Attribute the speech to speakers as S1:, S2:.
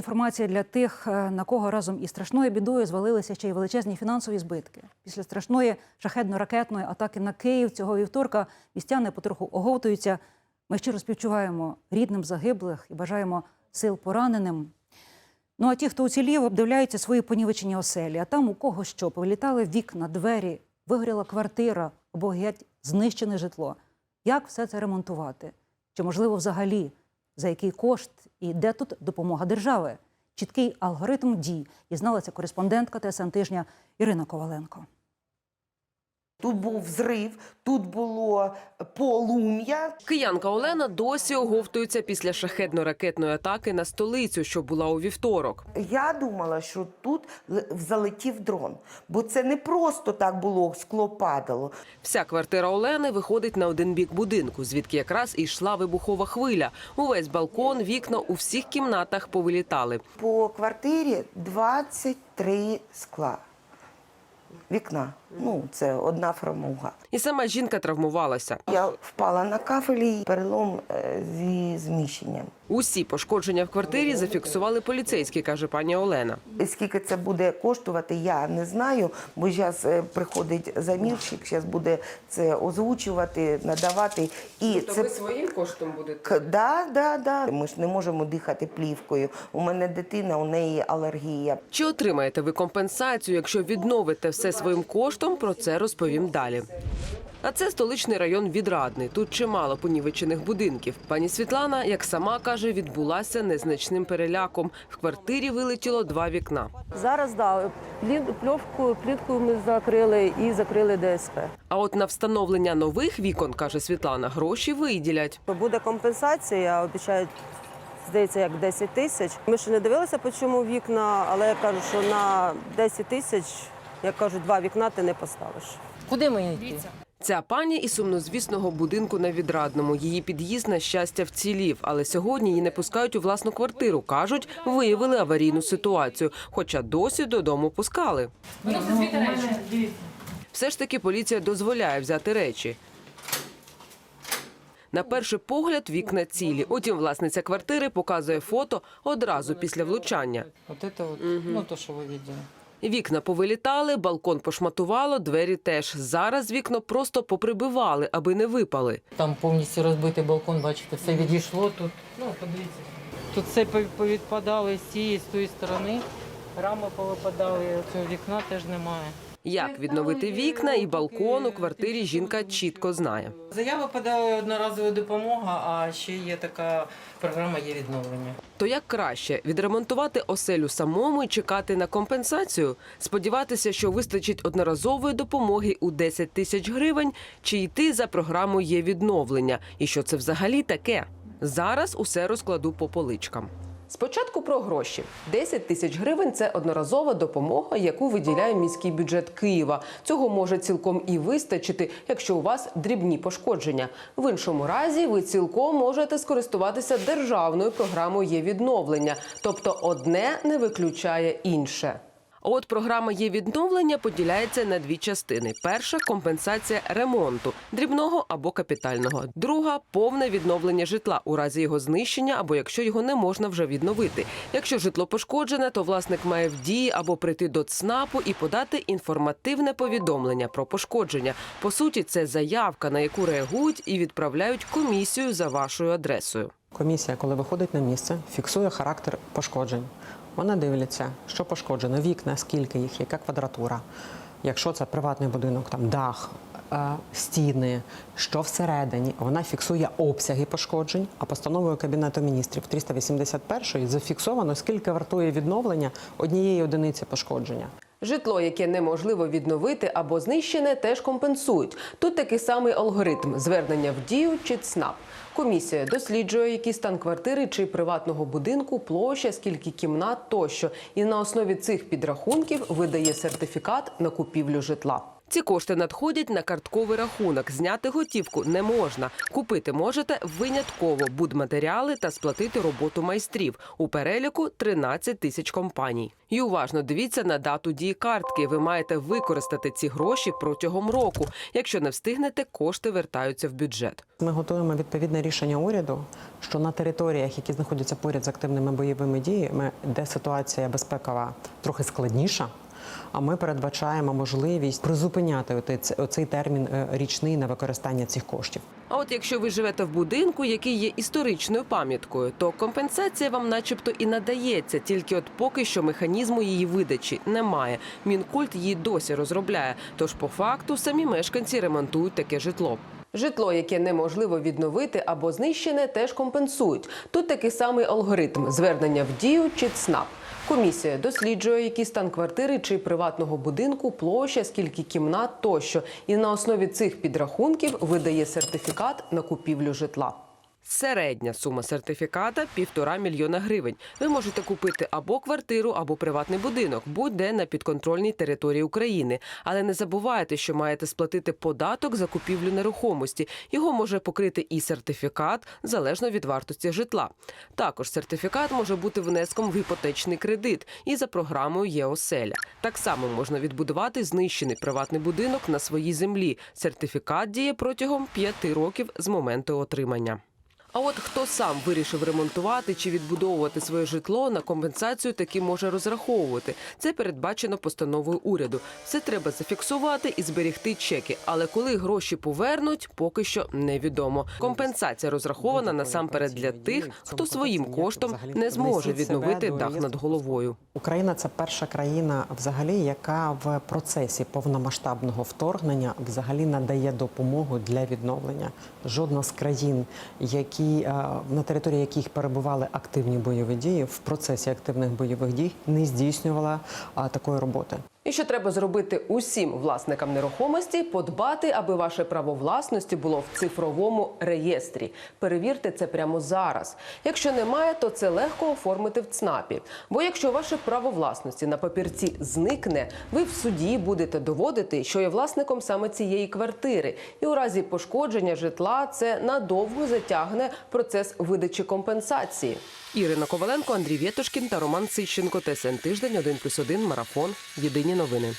S1: інформація для тих, е, на кого разом із страшною бідою звалилися ще й величезні фінансові збитки. Після страшної шахедно-ракетної атаки на Київ цього вівторка містяни потроху оговтуються. Ми щиро співчуваємо рідним загиблих і бажаємо сил пораненим. Ну а ті, хто уцілів, обдивляються свої понівечені оселі. А там у кого що повилітали вікна, двері, вигоріла квартира або геть знищене житло. Як все це ремонтувати? Чи можливо взагалі за який кошт і де тут допомога держави? Чіткий алгоритм дій дізналася кореспондентка ТСН тижня Ірина Коваленко.
S2: Тут був взрив, тут було полум'я.
S3: Киянка Олена досі оговтується після шахедно-ракетної атаки на столицю, що була у вівторок.
S2: Я думала, що тут залетів дрон, бо це не просто так було, скло падало.
S3: Вся квартира Олени виходить на один бік будинку, звідки якраз і йшла вибухова хвиля. Увесь балкон, вікна у всіх кімнатах повилітали.
S2: По квартирі 23 скла. Вікна. Ну, це одна фрамуга.
S3: І сама жінка травмувалася.
S2: Я впала на кафелі, перелом е, зі зміщенням.
S3: Усі пошкодження в квартирі зафіксували поліцейські, каже пані Олена.
S2: Скільки це буде коштувати, я не знаю, бо зараз приходить замірщик, зараз буде це озвучувати, надавати. І це
S3: своїм коштом будете?
S2: Да, да, да. Ми ж не можемо дихати плівкою. У мене дитина, у неї алергія.
S3: Чи отримаєте ви компенсацію, якщо відновите все своїм коштом? Про це розповім далі. А це столичний район Відрадний. Тут чимало понівечених будинків. Пані Світлана, як сама каже, відбулася незначним переляком. В квартирі вилетіло два вікна.
S4: Зараз да, пльовку, пліткою ми закрили і закрили ДСП.
S3: А от на встановлення нових вікон, каже Світлана, гроші виділять.
S4: Буде компенсація, обіцяють, здається, як 10 тисяч. Ми ще не дивилися, по чому вікна, але я кажу, що на 10 тисяч, як кажуть, два вікна ти не поставиш.
S5: Куди мені йти?
S3: Ця пані із сумнозвісного будинку на відрадному. Її під'їзд на щастя вцілів, але сьогодні її не пускають у власну квартиру. кажуть, виявили аварійну ситуацію, хоча досі додому пускали. Все ж таки поліція дозволяє взяти речі. На перший погляд вікна цілі. Утім, власниця квартири показує фото одразу після влучання.
S5: Вот это вот, ну то, что вы видели.
S3: Вікна повилітали, балкон пошматувало, двері теж. Зараз вікна просто поприбивали, аби не випали.
S5: Там повністю розбитий балкон, бачите, все відійшло тут. Ну, подивіться. Тут все пов- повідпадало з цієї, з тої сторони. Рами повипадали, цього вікна теж немає.
S3: Як відновити вікна і балкон у квартирі жінка чітко знає.
S5: Заява подала одноразова допомога, а ще є така програма є відновлення.
S3: То як краще відремонтувати оселю самому і чекати на компенсацію, сподіватися, що вистачить одноразової допомоги у 10 тисяч гривень, чи йти за програмою є відновлення, і що це взагалі таке? Зараз усе розкладу по поличкам. Спочатку про гроші. 10 тисяч гривень це одноразова допомога, яку виділяє міський бюджет Києва. Цього може цілком і вистачити, якщо у вас дрібні пошкодження. В іншому разі ви цілком можете скористуватися державною програмою є відновлення, тобто одне не виключає інше. От програма є відновлення поділяється на дві частини: перша компенсація ремонту дрібного або капітального. Друга повне відновлення житла у разі його знищення або якщо його не можна вже відновити. Якщо житло пошкоджене, то власник має в дії або прийти до ЦНАПу і подати інформативне повідомлення про пошкодження. По суті, це заявка, на яку реагують і відправляють комісію за вашою адресою.
S6: Комісія, коли виходить на місце, фіксує характер пошкоджень. Вона дивляться, що пошкоджено, вікна, скільки їх, яка квадратура. Якщо це приватний будинок, там дах, е, стіни, що всередині, вона фіксує обсяги пошкоджень, а постановою Кабінету міністрів 381 зафіксовано, скільки вартує відновлення однієї одиниці пошкодження.
S3: Житло, яке неможливо відновити або знищене, теж компенсують. Тут такий самий алгоритм звернення в дію чи ЦНАП. Комісія досліджує, який стан квартири чи приватного будинку, площа, скільки кімнат тощо, і на основі цих підрахунків видає сертифікат на купівлю житла. Ці кошти надходять на картковий рахунок. Зняти готівку не можна. Купити можете винятково будматеріали та сплатити роботу майстрів. У переліку 13 тисяч компаній. І уважно дивіться на дату дії картки. Ви маєте використати ці гроші протягом року. Якщо не встигнете, кошти вертаються в бюджет.
S6: Ми готуємо відповідне рішення уряду, що на територіях, які знаходяться поряд з активними бойовими діями, де ситуація безпекова трохи складніша. А ми передбачаємо можливість призупиняти оцей термін е, річний на використання цих коштів.
S3: А от якщо ви живете в будинку, який є історичною пам'яткою, то компенсація вам, начебто, і надається, тільки от поки що механізму її видачі немає. Мінкульт її досі розробляє. Тож, по факту, самі мешканці ремонтують таке житло. Житло, яке неможливо відновити або знищене, теж компенсують. Тут такий самий алгоритм звернення в дію чи ЦНАП. Комісія досліджує, який стан квартири чи приватного будинку, площа, скільки кімнат тощо, і на основі цих підрахунків видає сертифікат на купівлю житла. Середня сума сертифіката півтора мільйона гривень. Ви можете купити або квартиру, або приватний будинок, будь-де на підконтрольній території України. Але не забувайте, що маєте сплатити податок за купівлю нерухомості. Його може покрити і сертифікат залежно від вартості житла. Також сертифікат може бути внеском в іпотечний кредит і за програмою ЄОСЕЛЯ. Так само можна відбудувати знищений приватний будинок на своїй землі. Сертифікат діє протягом п'яти років з моменту отримання. А от хто сам вирішив ремонтувати чи відбудовувати своє житло, на компенсацію таки може розраховувати. Це передбачено постановою уряду. Все треба зафіксувати і зберегти чеки. Але коли гроші повернуть, поки що невідомо. Компенсація розрахована насамперед для тих, хто своїм коштом не зможе відновити дах над головою.
S6: Україна це перша країна, взагалі, яка в процесі повномасштабного вторгнення взагалі надає допомогу для відновлення. Жодна з країн, які е, на території яких перебували активні бойові дії, в процесі активних бойових дій не здійснювала такої роботи.
S3: І що треба зробити усім власникам нерухомості, подбати, аби ваше право власності було в цифровому реєстрі. Перевірте це прямо зараз. Якщо немає, то це легко оформити в ЦНАПі. Бо якщо ваше право власності на папірці зникне, ви в суді будете доводити, що є власником саме цієї квартири. І у разі пошкодження житла це надовго затягне процес видачі компенсації. Ірина Коваленко, Андрій Вєтошкін та Роман Сищенко. ТСН Тиждень 1+,1, Марафон. Єдині nie nowyny.